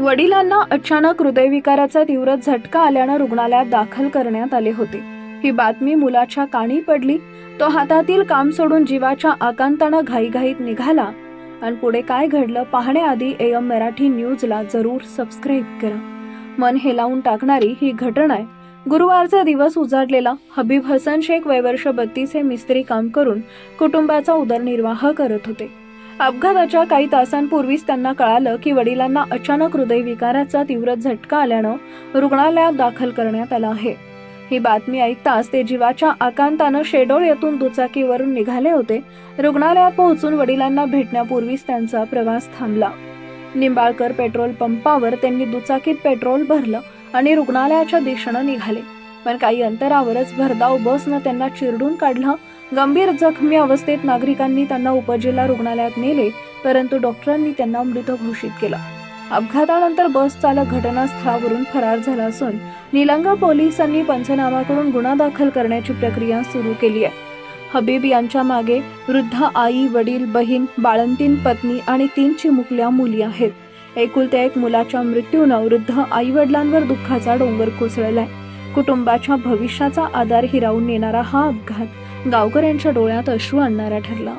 वडिलांना अचानक हृदयविकाराचा तीव्र झटका आल्यानं रुग्णालयात दाखल करण्यात आले होते. ही बातमी मुलाच्या काणी पडली. तो हातातील काम सोडून जीवाच्या आकांतानं घाईघाईत निघाला. आणि पुढे काय घडलं पाहण्याआधी एम मराठी न्यूजला जरूर सबस्क्राईब करा. मन हेलावून टाकणारी ही घटना आहे. गुरुवारचा दिवस उजाडलेला. हबीब हसन शेख वयवर्ष बत्तीस हे मिस्त्री काम करून कुटुंबाचा उदरनिर्वाह करत होते. अपघाताच्या काही तासांपूर्वीच त्यांना कळालं की वडिलांना अचानक हृदयविकाराचा तीव्र झटका आल्यानं रुग्णालयात दाखल करण्यात आलं आहे. ही बातमी ऐकताच ते जीवाच्या आकांतानं शेडोळ येथून दुचाकीवरून निघाले होते. रुग्णालयात पोहोचून वडिलांना भेटण्यापूर्वीच त्यांचा प्रवास थांबला. निंबाळकर पेट्रोल पंपावर त्यांनी दुचाकीत पेट्रोल भरलं आणि रुग्णालयाच्या दिशेनं निघाले. पण काही अंतरावरच भरधाव बसनं त्यांना चिरडून काढलं गंभीर जखमी अवस्थेत नागरिकांनी त्यांना उपजिल्हा रुग्णालयात नेले परंतु डॉक्टरांनी त्यांना मृत घोषित केलं. अपघातानंतर बस चालक घटनास्थळावरून फरार झाला असून निलंगा पोलिसांनी पंचनामा करून गुन्हा दाखल करण्याची प्रक्रिया सुरू केली आहे. हबीब यांच्या मागे वृद्ध आई वडील बहीण बाळंतीन पत्नी आणि तीन चिमुकल्या मुली आहेत. एकुलत्या एक मुलाच्या मृत्यूनं वृद्ध आई वडिलांवर दुःखाचा डोंगर कोसळलाय. कुटुंबाच्या भविष्याचा आधार हिरावून नेणारा हा अपघात गावकऱ्यांच्या डोळ्यात अश्रू आणणारा ठरला.